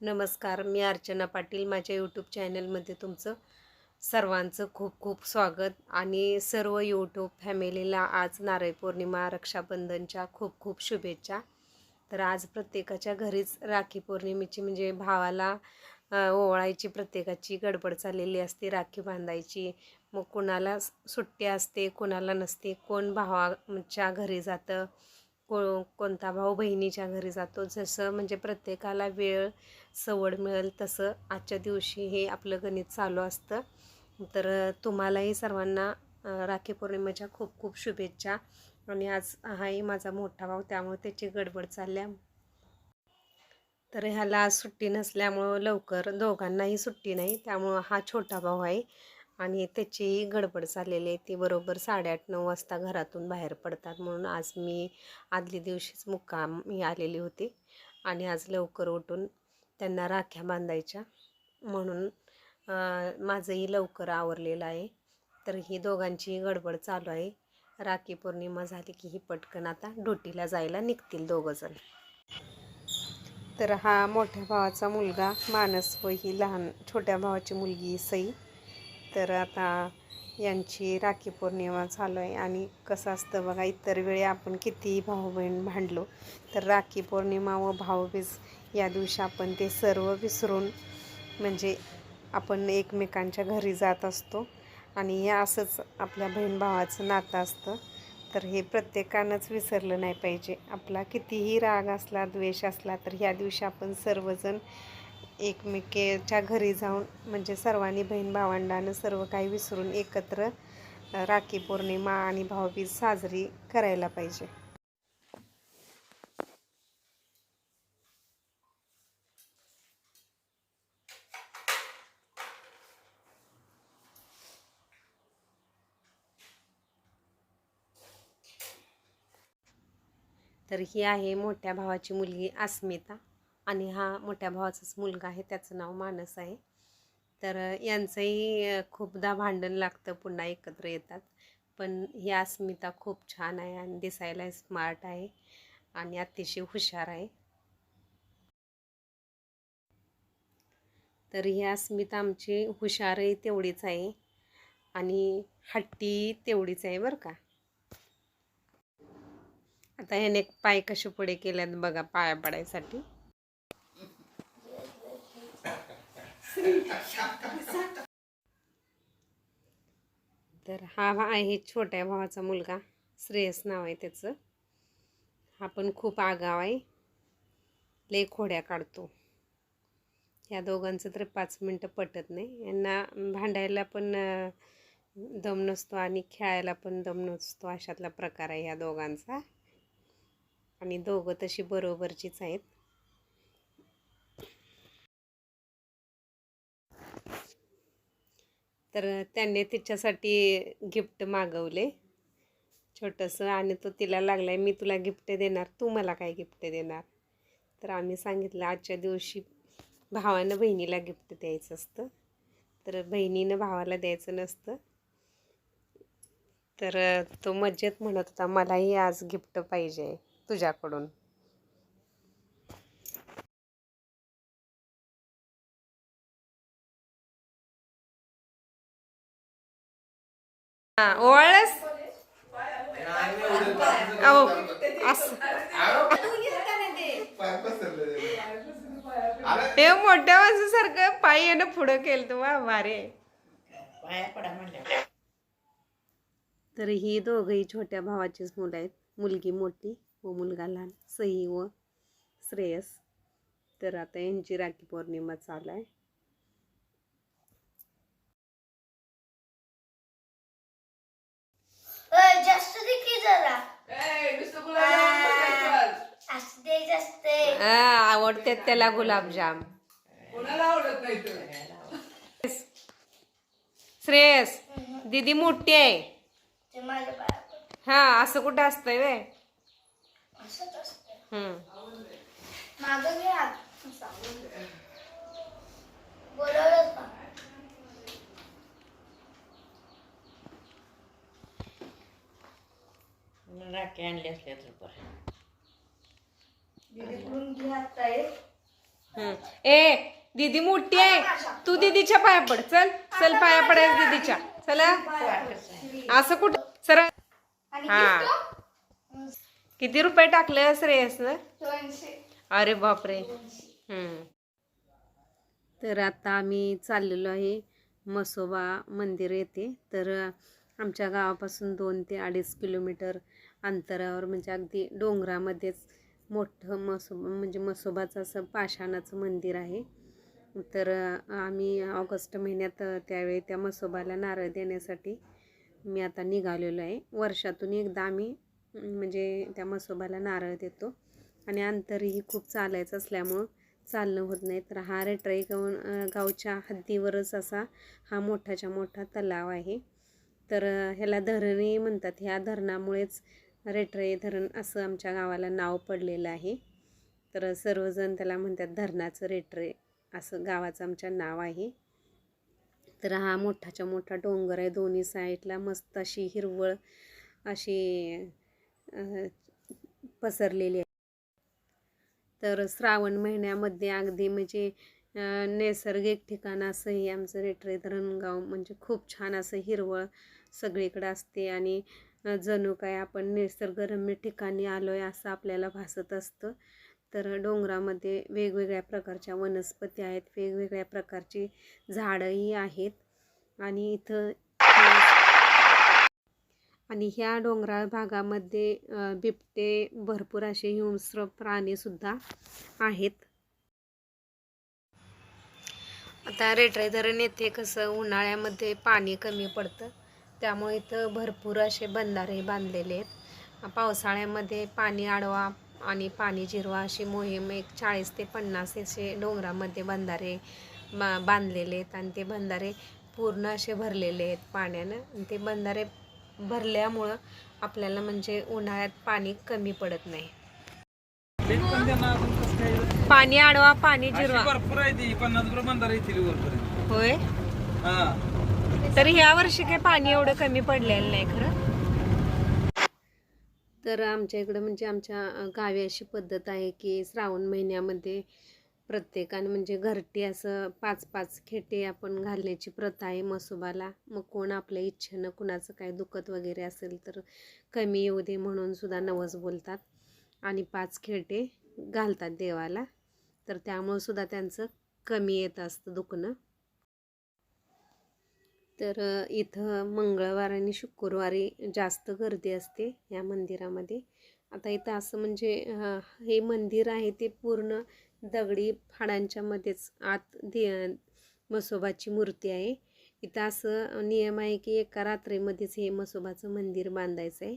नमस्कार मी अर्चना पाटील. माझ्या यूट्यूब चॅनलमध्ये तुमचं सर्वांचं खूप खूप स्वागत आणि सर्व यूट्यूब फॅमिलीला आज नारळी पौर्णिमा रक्षाबंधनच्या खूप खूप शुभेच्छा. तर आज प्रत्येकाच्या घरीच राखी पौर्णिमेची म्हणजे भावाला ओवाळायची प्रत्येकाची गडबड चाललेली असते राखी बांधायची. मग कोणाला सुट्टी असते कोणाला नसते कोण भावाच्या घरी जातं? को कोणता भाऊ बहिणीच्या घरी जातो जसं म्हणजे प्रत्येकाला वेळ सवड मिळेल तसं आजच्या दिवशी हे आपलं गणित चालू असतं. तर तुम्हालाही सर्वांना राखी पौर्णिमेच्या खूप खूप शुभेच्छा आणि आज हाही माझा मोठा भाऊ त्यामुळे त्याची गडबड चालल्या तर ह्याला आज सुट्टी नसल्यामुळं लवकर दोघांनाही सुट्टी नाही त्यामुळं हा छोटा भाऊ आहे. आणि त्याचीही गडबड चाललेली आहे. ती बरोबर साडेआठ नऊ वाजता घरातून बाहेर पडतात म्हणून आज मी आदल्या दिवशीच मुक्काम मी आलेली होती. आणि आज लवकर उठून त्यांना राख्या बांधायच्या म्हणून माझंही लवकर आवरलेलं आहे. तर ही दोघांची गडबड चालू आहे. राखी पौर्णिमा झाली की ही पटकन आता ड्युटीला जायला निघतील दोघंजण तर हा मोठ्या भावाचा मुलगा मानस व ही लहान छोट्या भावाची मुलगी सई. तर आता यांची राखी पौर्णिमा चालू आहे आणि कसं असतं बघा इतर वेळी आपण कितीही भाऊ बहीण भांडलो तर राखी पौर्णिमा व भाऊबीज या दिवशी आपण ते सर्व विसरून म्हणजे आपण एकमेकांच्या घरी जात असतो. आणि हे असंच आपल्या बहीण भावाचं नातं असतं. तर हे प्रत्येकानंच विसरलं नाही पाहिजे. आपला कितीही राग असला द्वेष असला तर ह्या दिवशी आपण सर्वजण एकमेकेच्या घरी जाऊन म्हणजे सर्वांनी बहीण भावंडानं सर्व काही विसरून एकत्र राखी पौर्णिमा आणि भाऊबीज साजरी करायला पाहिजे. तर ही आहे मोठ्या भावाची मुलगी अस्मिता. आणि हा मोठ्या भावाचाच मुलगा आहे त्याचं नाव मानस आहे. तर यांचंही खूपदा भांडण लागतं पुन्हा एकत्र येतात. पण ही अस्मिता खूप छान आहे आणि दिसायला स्मार्ट आहे आणि अतिशय हुशार आहे. तर ही अस्मिता आमची हुशारही तेवढीच आहे आणि हट्टी तेवढीच आहे बरं का. आता ह्याने पाय कसे पुढे केल्यात बघा पाया पडायसाठी. तर हा आहे छोट्या भावाचा मुलगा. श्रेयस नाव आहे त्याचं. हा पण खूप आगाव आहे. लय खोड्या काढतो. या दोघांचं तर पाच मिनटं पटत नाही. यांना भांडायला पण दम नसतो आणि खेळायला पण दम नसतो अशातला प्रकार आहे ह्या दोघांचा. आणि दोघं तशी बरोबरचीच आहेत. तर त्यांनी तिच्यासाठी गिफ्ट मागवले. छोटंसं आणि तो तिला लागलाय मी तुला गिफ्ट देणार. तू मला काय गिफ्ट देणार? तर आम्ही सांगितलं आजच्या दिवशी भावानं बहिणीला गिफ्ट द्यायचं असतं. तर बहिणीनं भावाला द्यायचं नसतं. तर तो मज्जेत म्हणत होता मलाही आज गिफ्ट पाहिजे तुझ्याकडून. हा ओळस? अहो असं. हे मोठ्या माणसासारखं पायी येणं पुढं केलं तू वा भारे तर ही दोघंही छोट्या भावाचीच मुलं आहेत. मुलगी मोठी व मुलगा लहान. सई व श्रेयस. तर आता यांची राखी पौर्णिमा चालू आहे अय, जास्त दे की जरा असं दे जास्त आ, आवडते त्याला गुलाबजाम. श्रेयस दीदी मोठी आहे. हा असं कुठं असतंय वे राखी आणली असल्या तर बरं. दीदीकडून घे हात ताई हम्म. ए दीदी मोठी आहे. तू दीदीच्या पाया पड. चल चल पाया पडायचं दीदीच्या. चला. असं कुठं? सर आणि हा. किती रुपये टाकले श्रेयस दोनशे. अरे बापरे. हम्म. तर आता आम्ही चाललेलो आहे मसोबा मंदिर येथे. तर आमच्या गावापासून दोन ते अडीच किलोमीटर अंतरावर म्हणजे अगदी डोंगरामध्येच मोठं मसो म्हणजे मसोबाचं असं पाषाणाचं मंदिर आहे. तर आम्ही ऑगस्ट महिन्यात त्यावेळी त्या मसोबाला नारळ देण्यासाठी मी आता निघालेलो आहे. वर्षातून एकदा आम्ही म्हणजे त्या मसोबाला नारळ देतो. आणि अंतरही खूप चालायचं असल्यामुळं चालणं होत नाही. तर हा रेटराई गाव गावच्या हद्दीवरच असा हा मोठाच्या मोठा तलाव आहे. तर ह्याला धरणही म्हणतात. ह्या धरणामुळेच रेटरे धरण असं आमच्या गावाला नाव पडलेलं आहे. तर सर्वजण त्याला म्हणतात धरणाचं रेटरे असं गावाचं आमच्या नाव आहे. तर हा मोठाच्या मोठा डोंगर आहे. दोन्ही साईडला मस्त अशी हिरवळ अशी पसरलेली आहे. तर श्रावण महिन्यामध्ये अगदी म्हणजे नैसर्गिक ठिकाण असं हे आमचं रेटरे धरणगाव म्हणजे खूप छान असं हिरवळ सगळीकडं असते आणि जणू काय आपण निसर्गरम्य ठिकाणी आलो आहे असं आपल्याला भासत असतं. तर डोंगरामध्ये वेगवेगळ्या प्रकारच्या वनस्पती आहेत वेगवेगळ्या प्रकारची झाडंही आहेत. आणि इथं आणि ह्या डोंगराळ भागामध्ये बिबटे भरपूर असे हिंस्र प्राणीसुद्धा आहेत. आता रेटरे धरण येथे कसं उन्हाळ्यामध्ये पाणी कमी पडतं त्यामुळे इथं भरपूर असे बंधारे बांधलेले आहेत. पावसाळ्यामध्ये पाणी अडवा आणि पाणी जिरवा अशी मोहीम एक चाळीस ते पन्नास असे डोंगरामध्ये बंधारे बा बांधलेले आहेत. आणि ते बंधारे पूर्ण असे भरलेले आहेत पाण्यानं. ते बंधारे भरल्यामुळं आपल्याला म्हणजे उन्हाळ्यात पाणी कमी पडत नाही. पाणी अडवा पाणी जिरवा. भरपूर आहे ती. पन्नास बंधारा होय? हा. तर ह्या वर्षी काही पाणी एवढं कमी पडलेलं नाही खरं. तर आमच्या इकडं म्हणजे आमच्या गावी अशी पद्धत आहे की श्रावण महिन्यामध्ये प्रत्येकानं म्हणजे घरटी असं पाच पाच खेटे आपण घालण्याची प्रथा आहे मसोबाला. मग कोण आपल्या इच्छेनं कुणाचं काय दुखत वगैरे असेल तर कमी येऊ दे म्हणून सुद्धा नवस बोलतात. आणि पाच खेटे घालतात देवाला. तर त्यामुळं सुद्धा त्यांचं कमी येत असतं दुखणं. तर इथं मंगळवार आणि शुक्रवारी जास्त गर्दी असते या मंदिरामध्ये. आता इथं असं म्हणजे हे मंदिर आहे ते पूर्ण दगडी फाडांच्यामध्येच आत दे मसोबाची मूर्ती आहे. इथं असं नियम आहे की एका रात्रीमध्येच हे मसोबाचं मंदिर बांधायचं आहे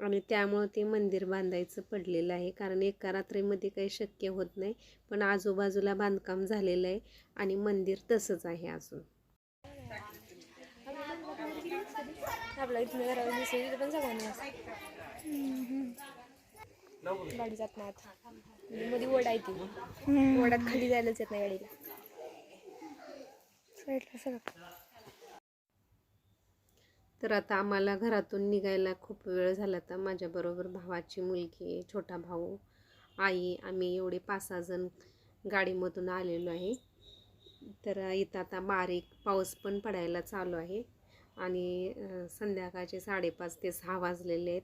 आणि त्यामुळं ते मंदिर बांधायचं पडलेलं आहे. कारण एका रात्रीमध्ये काही शक्य होत नाही. पण आजूबाजूला बांधकाम झालेलं आहे आणि मंदिर तसंच आहे अजून. आपल्या इथून घरावर दिसेल पण सगळ्यांना गाडी जात नाही आता. मध्ये ओढा येते ओढ्यात खाली जायलाच येत नाही गाडीला. साईडला सगळं. तर आता आम्हाला घरातून निघायला खूप वेळ झाला तर माझ्याबरोबर भावाची मुलगी छोटा भाऊ आई आम्ही एवढे पाच सहा जण गाडीमधून आलेलो आहे. तर इथं आता बारीक पाऊस पण पडायला चालू आहे. आणि संध्याकाळचे साडेपाच ते सहा वाजलेले आहेत.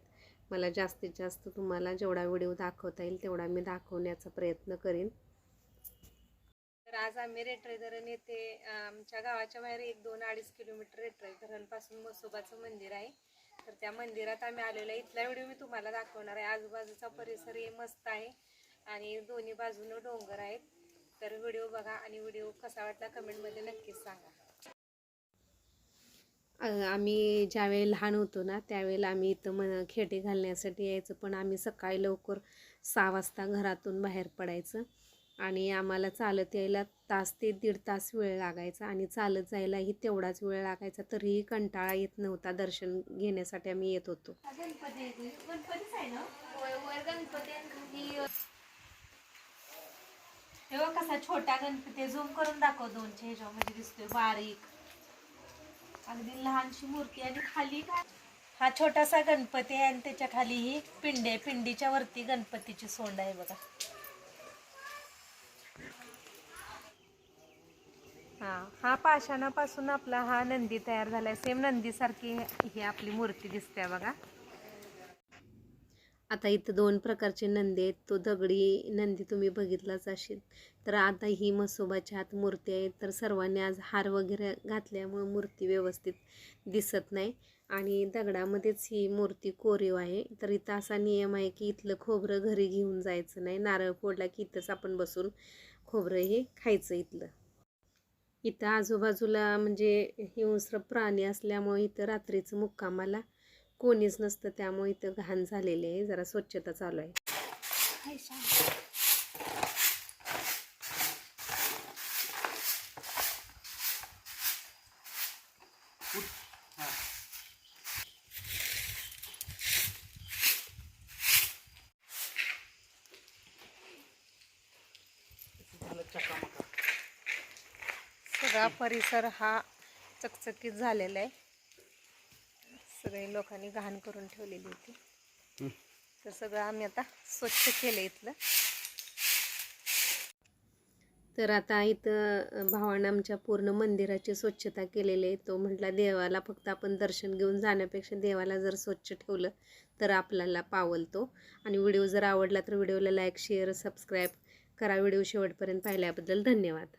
मला जास्तीत जास्त तुम्हाला जेवढा व्हिडिओ दाखवता येईल तेवढा मी दाखवण्याचा प्रयत्न करेन. तर आज आम्ही रेटरे धरण येथे आमच्या गावाच्या बाहेर एक दोन अडीच किलोमीटर रेटरे धरणपासून मसोबाचं मंदिर आहे. तर त्या मंदिरात आम्ही आलेलो आहे. इथला व्हिडिओ मी तुम्हाला दाखवणार आहे. आजूबाजूचा परिसर हे मस्त आहे आणि दोन्ही बाजूनं डोंगर आहेत. तर व्हिडिओ बघा आणि व्हिडिओ कसा वाटला कमेंटमध्ये नक्कीच सांगा. आम्ही ज्यावेळी लहान होतो ना त्यावेळेला आम्ही इथं मन खेटे घालण्यासाठी यायचं. पण आम्ही सकाळी लवकर सहा वाजता घरातून बाहेर पडायचं. आणि आम्हाला चालत यायला तास ते दीड तास वेळ लागायचा. आणि चालत जायलाही तेवढाच वेळ लागायचा. तरीही कंटाळा येत नव्हता दर्शन घेण्यासाठी आम्ही येत होतो. हे बघ कसा छोटा गणपती झूम करून दाखव दोनच्या ह्याच्यामध्ये दिसतोय बारीक. अगदी लहानशी मूर्ती आणि खाली हा छोटासा गणपती आहे आणि त्याच्याखाली ही पिंडी आहे. पिंडीच्या वरती गणपतीची सोंड आहे बघा. हा हा पाषाणापासून आपला हा नंदी तयार झाला आहे सेम नंदीसारखी ही आपली मूर्ती दिसते बघा. आता इथं दोन प्रकारचे नंदी आहेत. तो दगडी नंदी तुम्ही बघितलाच असेल. तर आता ही मसोबाच्या आत मूर्ती आहे. तर सर्वांनी आज हार वगैरे घातल्यामुळं मूर्ती व्यवस्थित दिसत नाही. आणि दगडामध्येच ही मूर्ती कोरीव आहे. तर इथं असा नियम आहे की इथलं खोबरं घरी घेऊन जायचं नाही. नारळ फोडला की इथंच आपण बसून खोबरं हे खायचं इथलं. इथं आजूबाजूला म्हणजे हिंस्र प्राणी असल्यामुळे इथं रात्रीचं मुक्कामाला कोणीच नसतं त्यामुळे इथं घाण झालेली आहे. जरा स्वच्छता चालू आहे. सगळा परिसर हा चकचकीत झालेला आहे. सगळे लोकांनी घाण करून ठेवलेली होती. तर सगळं आम्ही आता स्वच्छ केलं इथलं. तर आता इथं भावानं आमच्या पूर्ण मंदिराची स्वच्छता केलेली आहे. तो म्हटला देवाला फक्त आपण दर्शन घेऊन जाण्यापेक्षा देवाला जर स्वच्छ ठेवलं तर आपल्याला पावलतो. आणि व्हिडिओ जर आवडला तर व्हिडिओला लाईक शेअर सबस्क्राईब करा. व्हिडिओ शेवटपर्यंत पाहिल्याबद्दल धन्यवाद.